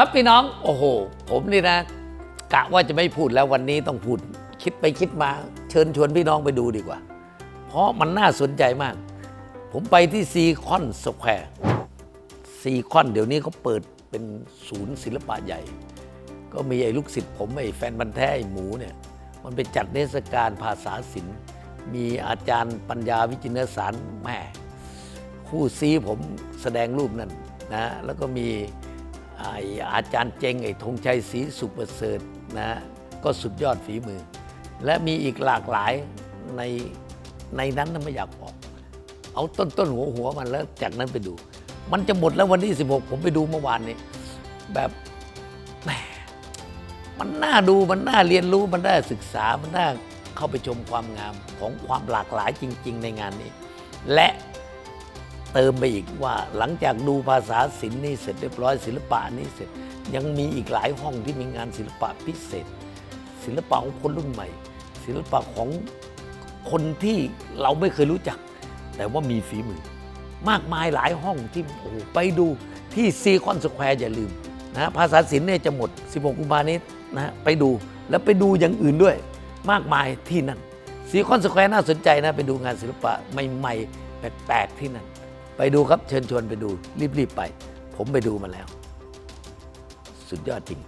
ครับพี่น้องโอ้โห ผมนี่นะ กะว่าจะไม่พูดแล้ววันนี้ต้องพูด คิดไปคิดมา เชิญชวนพี่น้องไปดูดีกว่า เพราะมันน่าสนใจมาก ผมไปที่ซีคอนสแควร์ซีคอนเดี๋ยวนี้เขาเปิดเป็นศูนย์ศิลปะใหญ่ ก็มีไอ้ลูกศิษย์ผมไอ้แฟนบันแท้ไอ้หมูเนี่ย มันไปจัดเทศกาลภาษาศิลป์ มีอาจารย์ปัญญาวิจินสารแม่คู่ซีผมแสดงรูปนั่นนะแล้วก็มี อาจารย์เจงไอ้ธงชัยศรีสุประเสริฐนะก็สุดยอดฝีมือ และมีอีกหลากหลายในในนั้นนไม่อยากบอก เอาต้นต้นหัวหัวมันแล้วจากนั้นไปดู มันจะหมดแล้ววันที่ 16 ผมไปดูเมื่อวานนี้ แบบแมันน่าดูมันน่าเรียนรู้มันน่าศึกษามันน่าเข้าไปชมความงามของความหลากหลายจริง ๆ ในงานนี้ และ เติมไปอีกว่าหลังจากดูภาษาศิลป์นี่เสร็จเรียบร้อยศิลปะนี่เสร็จ ยังมีอีกหลายห้องที่มีงานศิลปะพิเศษ ศิลปะของคนรุ่นใหม่ ศิลปะของคนที่เราไม่เคยรู้จัก แต่ว่ามีฝีมือ มากมายหลายห้องที่โอ้โหไปดูที่ซีคอนสแควร์อย่าลืมนะภาษาศิลป์เนี่ยจะหมด 16 กุมภานี้นะไปดูแล้วไปดูอย่างอื่นด้วย มากมายที่นั่นซีคอนสแควร์น่าสนใจนะไปดูงานศิลปะใหม่ๆแปลกๆที่นั่น ไปดูครับเชิญชวนไปดูรีบๆไป ผมไปดูมาแล้ว สุดยอดจริง